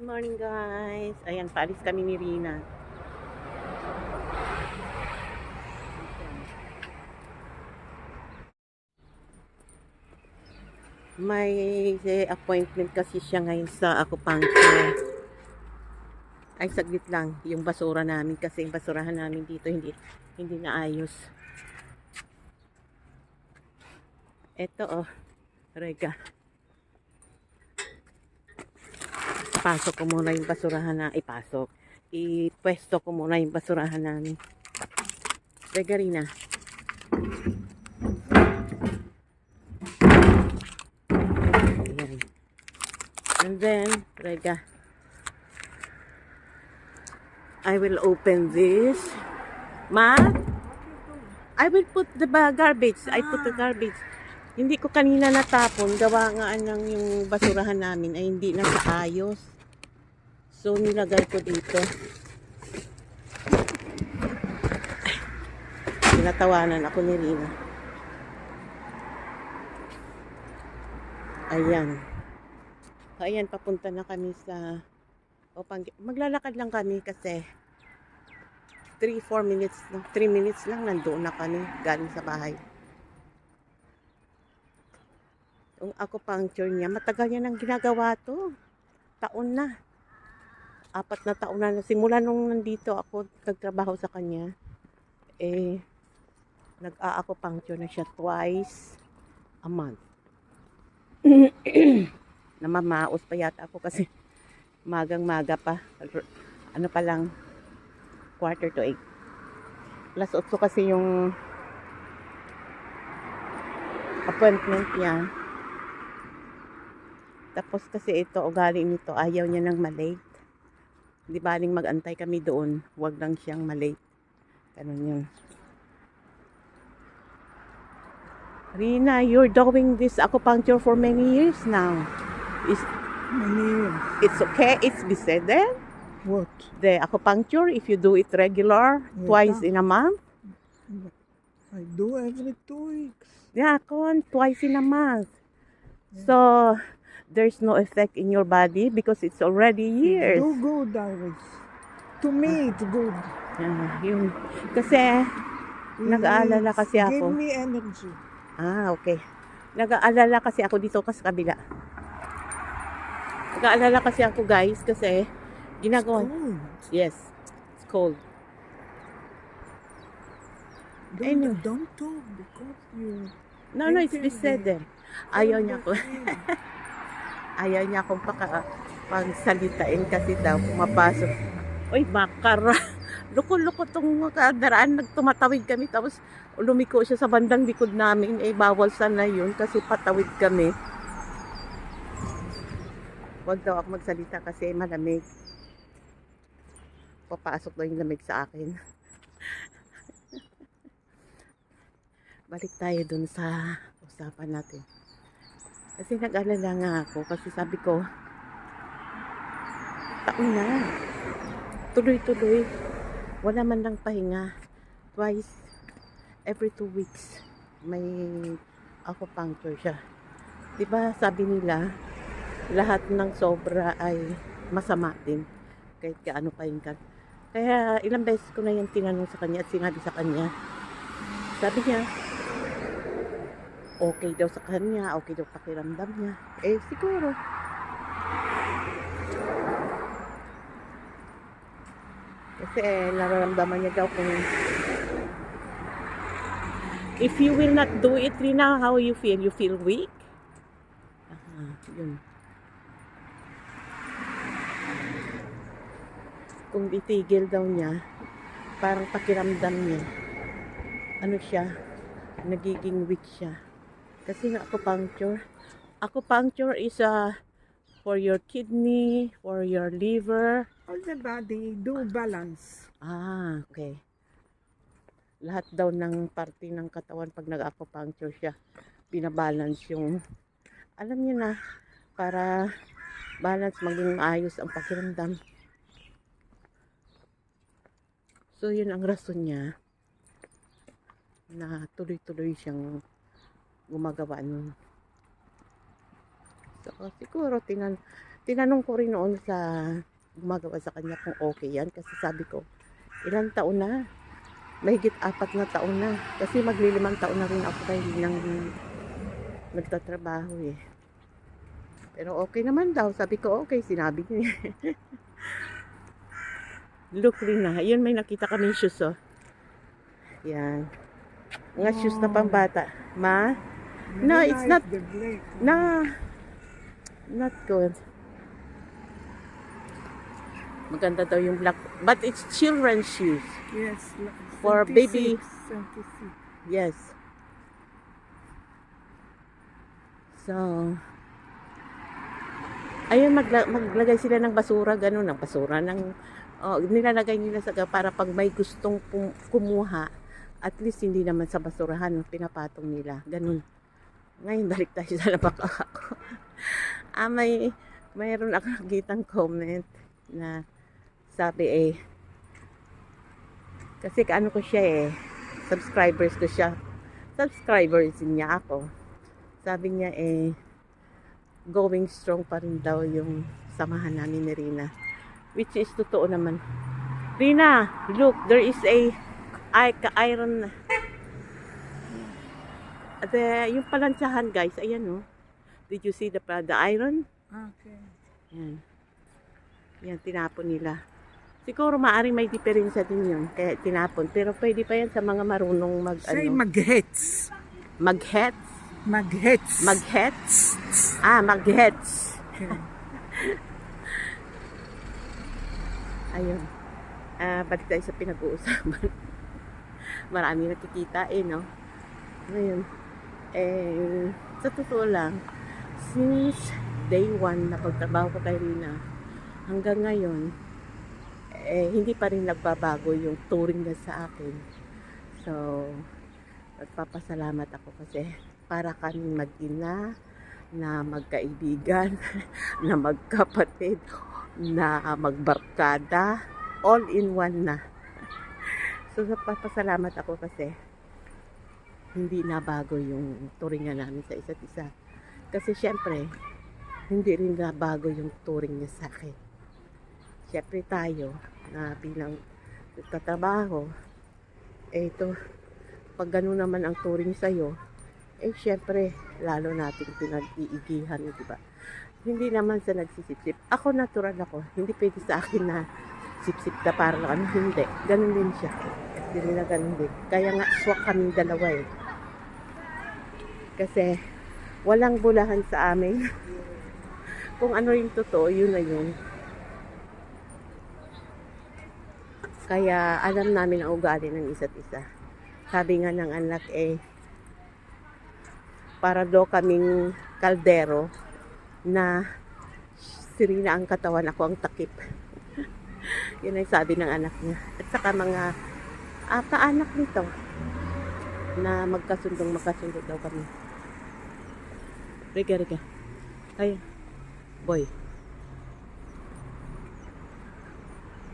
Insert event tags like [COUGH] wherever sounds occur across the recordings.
Morning guys. Ayan, paalis kami ni Rina. May appointment kasi siya ngayon sa acupuncture. Ay, saglit lang. Yung basura namin kasi yung basurahan namin dito hindi hindi naayos. Ito oh, rega. Pasok ko muna yung basurahan na ipasok. Ipwesto ko muna yung basurahan namin. Rega Rina. Ayan. And then, Rega. I will open this. Ma? I will put the ba- garbage. I put the garbage. Hindi ko kanina natapon. Gawa nga ng yung basurahan namin ay hindi na ayos. So, nilagay ko dito. Tinatawanan ako ni Rina. Ayan. Ayan, papunta na kami sa Opang. Maglalakad lang kami kasi 3-4 minutes, 3 minutes lang nandoon na kami galing sa bahay. Yung acupuncture niya, matagal niya nang ginagawa to. Taon na. Apat na taon na. Simula nung nandito ako nagtrabaho sa kanya, eh, nag-a-acupuncture na siya twice a month. [CLEARS THROAT] Namamaos pa yata ako kasi magang-maga pa. Ano pa lang, quarter to 8. Plus 8 kasi yung appointment niya. Tapos kasi ito, ugali nito, ayaw niya nang malate. Di baling mag-antay kami doon, wag lang siyang malate. Ganun yun. Rina, you're doing this acupuncture for many years now. Is Many years. it's okay? It's decided? What? The acupuncture, if you do it regular, Yeah. twice in a month? I do every two weeks. Yeah, kon, twice in a month. So, there's no effect in your body because it's already years. Do good, Iris. To me, it's good. Ah, yun. Kasi, Nag-aalala kasi Give ako. me energy. ah, okay. Nag-aalala kasi ako dito kasi kabila. Nag-aalala kasi ako guys kasi ginagawa. Oh, Yes, it's cold. don't, Anyway. don't talk because you... No, no, it's Okay, decided. Ayaw niya ko. [LAUGHS] Ayaw niya akong paka, pagsalitain kasi daw pumapasok. Uy, makara. Luko-luko [LAUGHS] tong kadaraan. Nagtumatawid kami tapos lumiko siya sa bandang likod namin. Eh, bawal sana yun kasi patawid kami. Huwag daw ako magsalita kasi malamig. Papasok daw yung lamig sa akin. [LAUGHS] Balik tayo dun sa usapan natin. Kasi nag-alala nga ako kasi sabi ko, taon na. Tuloy-tuloy. Wala man lang pahinga. Twice, every two weeks, may acupuncture siya. Diba sabi nila, lahat ng sobra ay masama din. Kahit kaano pa yung ka. Kaya ilang beses ko na yung tinanong sa kanya at sinabi sa kanya. Sabi niya, okay daw sa kanya, okay daw pakiramdam niya. Eh, siguro. Kasi eh, nararamdaman niya daw kung if you will not do it, Rina, how you feel? You feel weak? Ah, yun. Kung itigil daw niya, parang pakiramdam niya, ano siya, nagiging weak siya. Kasi nga acupuncture, acupuncture is a for your kidney, for your liver. All the body, do balance. Ah, okay. Lahat daw ng parte ng katawan pag nag-acupuncture siya, binabalance yung, alam niyo na, para balance maging maayos ang pakiramdam. So, yun ang rason niya na tuloy-tuloy siyang gumagawa nun. So, siguro, tinan, Tinanong ko rin noon sa gumagawa sa kanya kung okay yan. Kasi sabi ko, ilang taon na? Mahigit apat na taon na. Kasi maglilimang taon na rin ako dahil nang nagtatrabaho eh. Pero okay naman daw. Sabi ko, okay. Sinabi niya. [LAUGHS] Look rin na. Ayun, may nakita kami shoes, oh. Yan. Mga shoes na pambata. Ma? No, it's not- The black. Na. Not good. Maganda daw yung black. But it's children's shoes. Yes. For 76, baby. 76. Yes. So, ayun, magla- maglagay sila ng basura, ganun, ng basura, ng, oh, nilalagay nila sa, para pag may gustong pum- kumuha, at least hindi naman sa basurahan, pinapatong nila, ganun. Ngayon, balik tayo sa napaka ko. [LAUGHS] ah, may, mayroon ako nakitang comment na sabi eh, kasi kaano ko siya eh, subscribers ko siya. Subscribers niya ako. Sabi niya eh, going strong pa rin daw yung samahan namin ni Rina. Which is totoo naman. Rina, look, there is a iron the, yung palansyahan guys, ayan oh. Did you see the, the iron? Okay. Yan. Yan, tinapon nila. Siguro maaring may diferensya din yun, kaya tinapon. Pero pwede pa yan sa mga marunong mag, Say ano, maghets. mag-hets. Maghets. Mag-hets? Ah, mag-hets. Okay. [LAUGHS] Ayun. Ah, balik tayo sa pinag-uusapan. [LAUGHS] Marami nakikita eh, no? Ngayon, eh, sa totoo lang, since day one na pagtrabaho ko kay Rina, hanggang ngayon, eh, hindi pa rin nagbabago yung touring niya sa akin. So, nagpapasalamat ako kasi para kaming mag-ina, na magkaibigan, [LAUGHS] na magkapatid, na magbarkada, all in one na. So, nagpapasalamat ako kasi hindi na bago yung turingan namin sa isa't isa. Kasi syempre, hindi rin na bago yung turing niya sa akin. Syempre tayo, na bilang nagtatrabaho, eh ito, pag gano'n naman ang turing sa'yo, eh syempre, lalo nating pinag-iigihan, di ba? Hindi naman sa nagsisipsip. Ako natural ako. Hindi pwede sa akin na sipsip na parang ano. Hindi. Ganun din siya. Hindi nila ganun din. Kaya nga, swak kami dalawa eh. Kasi, walang bulahan sa amin. [LAUGHS] Kung ano yung totoo, yun na yun. Kaya alam namin ang ugali ng isa't isa. Sabi nga ng anak eh, para daw kaming kaldero na sirina ang katawan, ako ang takip. [LAUGHS] Yun ang sabi ng anak niya. At saka mga ah, kaanak nito na magkasundong magkasundo daw kami. Riga, riga. Kaya, boy.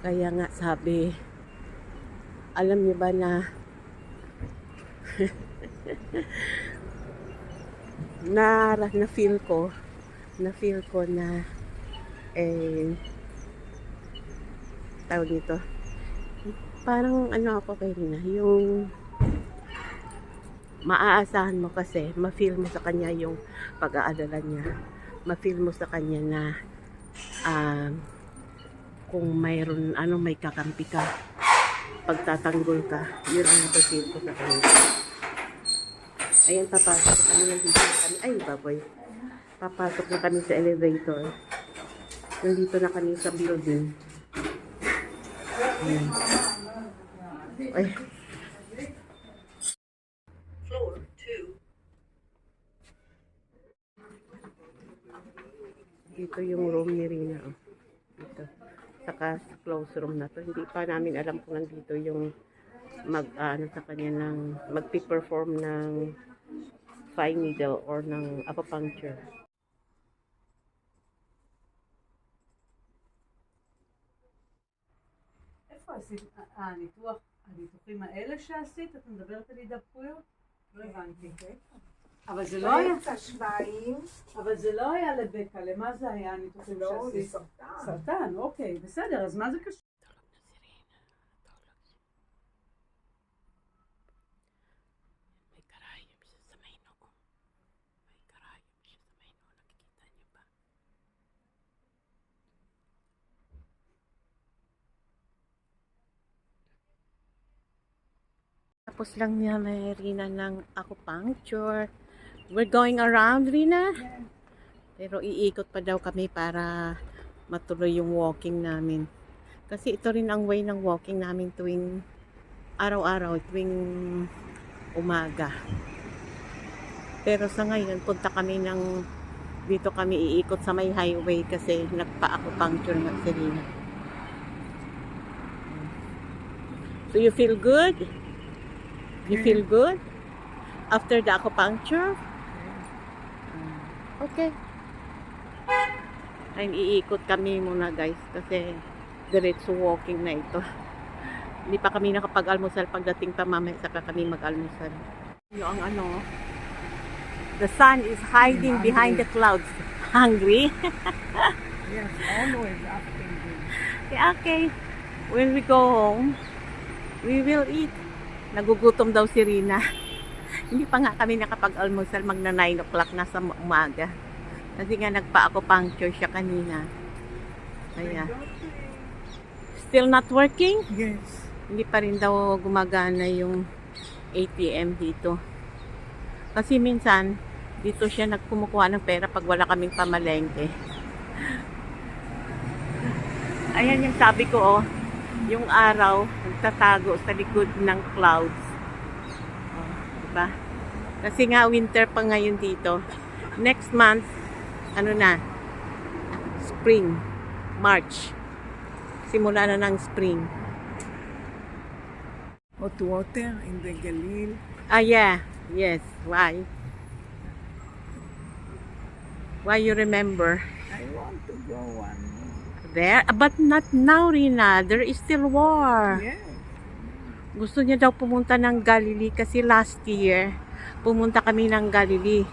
Kaya nga sabi, alam niyo ba na [LAUGHS] na na feel ko na feel ko na eh tawag nito parang ano ako kay Rina yung maaasahan mo kasi ma-feel mo sa kanya yung pag-aalala niya ma-feel mo sa kanya na um, kung mayroon ano may kakampi ka pagtatanggol ka yun ang napag-feel ko sa kanya Ayan, papasok kami. Nandito na kami. Ay, baboy. Papasok na kami sa elevator. Nandito na kami sa building. Ayan. Ay. Floor two Dito yung room ni Rina. Oh. Dito. Saka sa close room na to. Hindi pa namin alam kung nandito yung mag ah, ano sa kanya ng magpi-perform ng fine needle or ng acupuncture. איפה עשית? אה, הניתוח, הניתוחים האלה שעשית? את מדברת על הידבקויות? לא הבנתי. אבל זה לא היה, באמצע שניים, אבל זה לא היה לבקע, למה זה היה הניתוחים לא, זה שעשית? סרטן. סרטן, אוקיי, בסדר, אז מה זה קשור? May karayom siya sa may noo. May karayom siya sa may noo. Nakikita niyo ba? Tapos lang niya may Rina ng acupuncture. We're going around, Rina. Pero iikot pa daw kami para matuloy yung walking namin. Kasi ito rin ang way ng walking namin tuwing araw-araw, tuwing umaga. Pero sa ngayon, punta kami ng dito kami iikot sa may highway kasi nagpa-acupuncture nga si Rina. So you feel good? You feel good? After the acupuncture? Okay. Ay, iikot kami muna guys kasi diretso walking na ito. [LAUGHS] Hindi pa kami nakapag-almusal pagdating pa mamaya saka kami mag-almusal. Yung ang ano, the sun is hiding behind the clouds. Hungry? [LAUGHS] Yes, always after. Yeah, okay. When we go home, we will eat. Nagugutom daw si Rina. Hindi pa nga kami nakapag-almusal, magna 9 o'clock na sa umaga. Kasi nga nagpa-acupuncture siya kanina. Kaya, still not working? Yes. Hindi pa rin daw gumagana yung ATM dito. Kasi minsan, dito siya nagkumukuha ng pera pag wala kaming pamalengke. Ayan yung sabi ko, oh. Yung araw, nagtatago sa likod ng clouds. Diba? Kasi nga winter pa ngayon dito. Next month, ano na? Spring. March. Simula na ng spring. Hot water in the Galil. Ah, yeah. Yes. Why? Why you remember? I want to go one. There? But not now, Rina. There is still war. Yes. Gusto niya daw pumunta ng Galilee kasi last year, pumunta kami ng Galilee.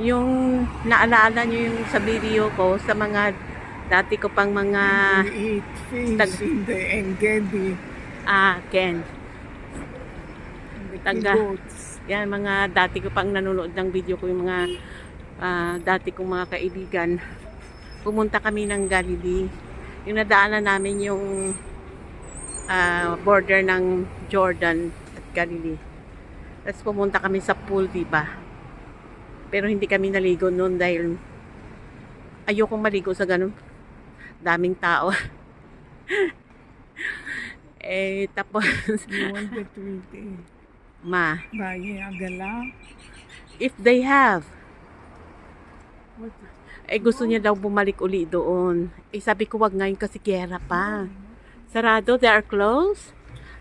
Yung naalala niyo yung sa video ko, sa mga dati ko pang mga tag- in the Engedi. ah, Ken. Taga-. Yan, mga dati ko pang nanonood ng video ko, yung mga ah, dati kong mga kaibigan. Pumunta kami ng Galilee. Yung nadaanan namin yung ah, border ng Jordan at Galilee. Tapos pumunta kami sa pool, di ba? Pero hindi kami naligo noon dahil ayokong maligo sa ganun. Daming tao. [LAUGHS] eh, tapos, You wanted to eat eh. ma, Baye agala. if they have, What? Eh, gusto niya daw bumalik uli doon. Eh, sabi ko, wag ngayon kasi kera pa. Sarado, they are closed.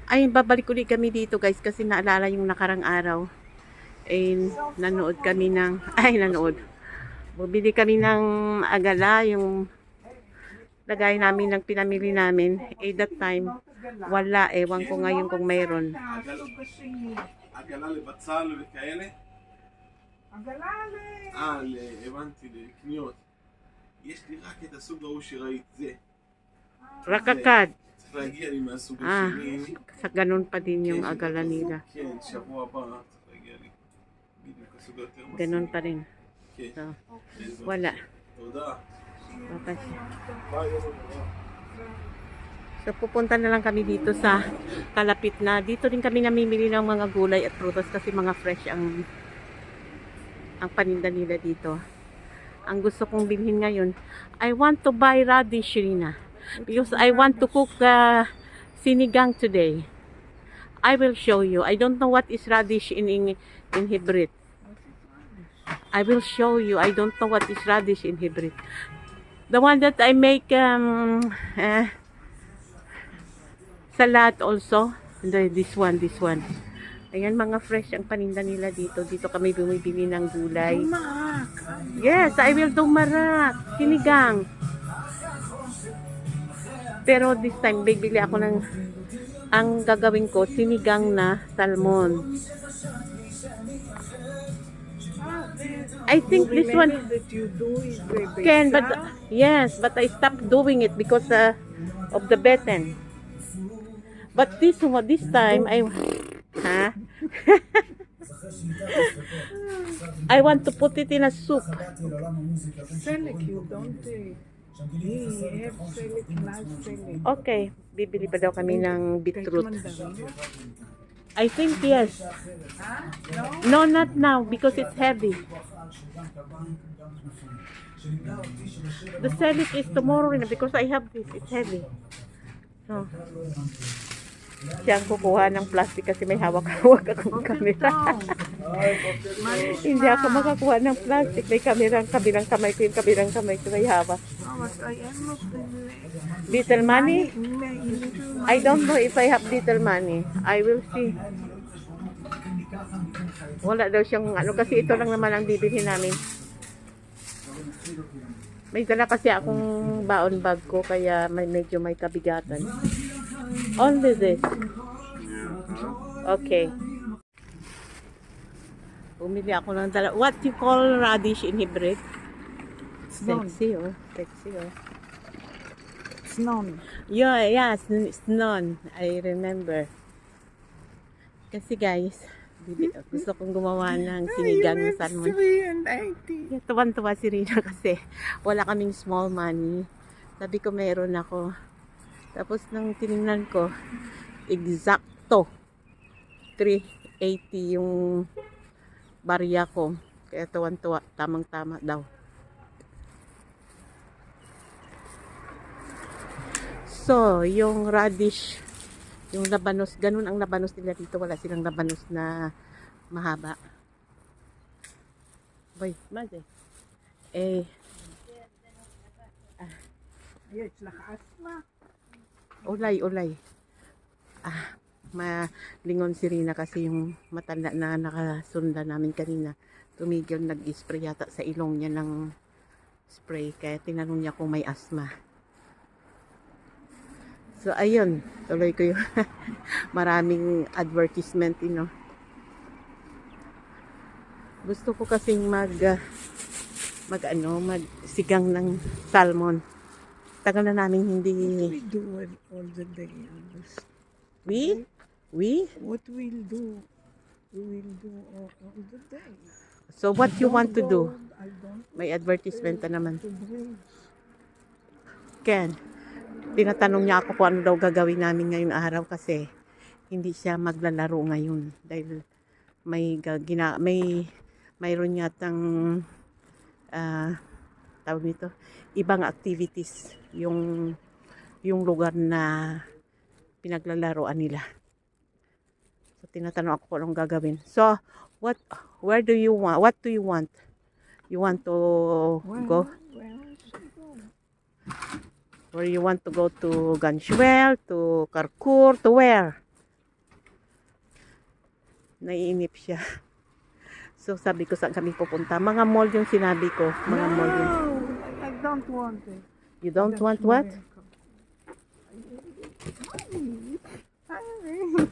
Ay, babalik uli kami dito, guys, kasi naalala yung nakarang araw. Eh, nanood kami ng, ay, nanood. Bumili kami ng agala, yung lagay namin ng pinamili namin. Eh, that time, wala. Ewan ko ngayon kung mayroon. עגלות בשני. עגלה לבצל וכאלה? עגלה ל... אה, ל- הבנתי, לקניות. יש לי רק את הסוג ההוא שראית, זה. Rakakad. צריך Lagi ani masuk Ah, sa ganun pa din yung agala nila. Ganun pa rin. So, wala. Baka. So, pupunta na lang kami dito sa kalapit na. Dito rin kami namimili ng mga gulay at prutas kasi mga fresh ang ang paninda nila dito. Ang gusto kong bilhin ngayon, I want to buy radish, Rina. Because I want to cook uh, sinigang today. I will show you. I don't know what is radish in in, in Hebrew. I will show you. I don't know what is radish in Hebrew. The one that I make um, uh, salad also. The, this one, this one. Ayan, mga fresh ang paninda nila dito. Dito kami bumibili ng gulay. Yes, I will do marak. Sinigang. Pero this time, bibili ako ng ang gagawin ko, sinigang na salmon. I think You this one remember that you do is the can, but yes, but I stopped doing it because uh, of the beten. But this one, this time, I, huh? [LAUGHS] I want to put it in a soup. Okay, bibili pa daw kami ng beetroot. I think yes. No, not now because it's heavy. The selic is tomorrow because I have this. It's heavy. So, siya ang kukuha ng plastic kasi may hawak-hawak akong camera. [LAUGHS] Hindi ako makakuha ng plastic. May camera ang kabilang kamay ko. Yung kabilang kamay ko may hawak. Oh, Little money? may little I don't know if I have little money. I will see. Wala daw siyang ano kasi ito lang naman ang bibili namin. May dala kasi akong baon bag ko kaya may medyo may kabigatan. Only this. Okay. Bumili ako ng dala. What you call radish in Hebrew? Snon. Sexy oh. Sexy oh. snon. Yeah, yeah, sn- snon. I remember. Kasi guys, bibi- gusto kong gumawa ng sinigang na salmon. 3 and 80. Yeah, tuwan-tuwa si Rina [LAUGHS] kasi wala kaming small money. Sabi ko meron ako. Tapos nang tiningnan ko, exacto 380 yung barya ko. Kaya tuwan-tuwa, tamang-tama daw. So, yung radish, yung labanos, ganun ang labanos nila dito. Wala silang labanos na mahaba. Boy, mante. Eh. Ah. Yes, nakaasma ulay, ulay. Ah, malingon si Rina kasi yung matanda na nakasunda namin kanina. Tumigil nag-spray yata sa ilong niya ng spray. Kaya tinanong niya kung may asma. So, ayun. Tuloy ko yung [LAUGHS] maraming advertisement, you know. Gusto ko kasing mag ah, mag ano, magsigang ng salmon. Tagal na namin hindi We do all the day. We? We? What we'll do, we will do all, all the day. So what you want to do? May advertisement na naman. Ken, tinatanong niya ako kung ano daw gagawin namin ngayong araw kasi hindi siya maglalaro ngayon dahil may gina, may mayroon yatang ah tawag nito ibang activities yung yung lugar na pinaglalaroan nila. So tinatanong ako kung anong gagawin. So what where do you want? What do you want? You want to Well, go Where go? Or you want to go to Ganchuel, to Karkur, to where? Naiinip siya. [LAUGHS] So sabi ko saan kami pupunta. Mga mall yung sinabi ko. Mga mall yung... No, don't want it. You don't That's want what? income. I will,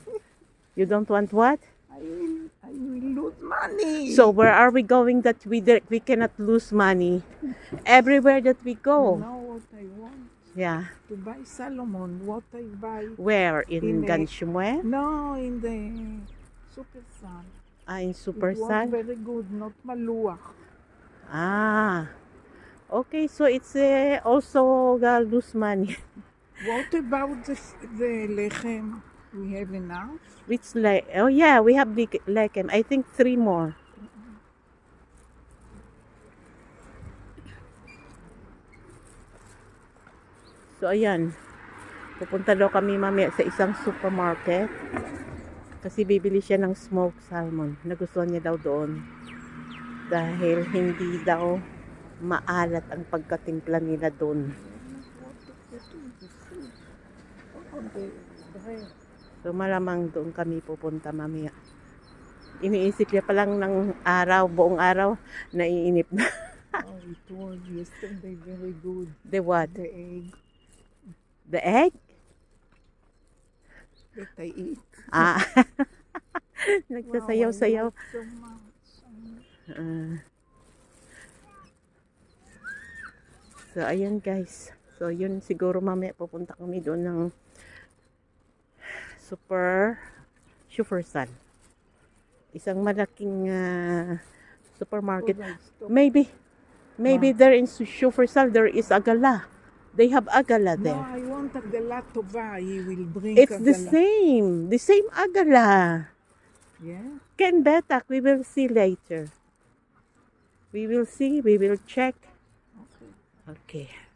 You don't want what? I will, I will lose money. So where are we going that we di- we cannot lose money? Everywhere that we you go. know what I want? Yeah. To buy Salomon, what I buy. Where? In In Ganchumwe? No, in the Super Sun. Ah, in It was very good, not maluach. Ah. Okay, so it's uh, also lose money. [LAUGHS] What about the, the lechem? We have enough? Which like oh yeah, we have the lechem. I think three more. So ayan. Pupunta daw kami mamaya sa isang supermarket. Kasi bibili siya ng smoked salmon. Nagustuhan niya daw doon. Dahil hindi daw maalat ang pagkatimpla nila doon. So malamang doon kami pupunta mamaya. Iniisip niya pa lang ng araw, buong araw, naiinip na. oh, it was yesterday very good. The what? The egg The egg? that I eat. Ah. [LAUGHS] Wow, I Nagsasayaw-sayaw. so much. Ah. So, ayan guys. So, yun siguro mamaya pupunta kami doon ng super Schufersal. Isang malaking ah, supermarket. Maybe, maybe there in Schufersal there is agala. They have agala No, there. I want agala tova. He will bring It's the agala. same. The same agala. Yeah. Ken Betak, we will see later. We will see, we will check. Okay. Okay.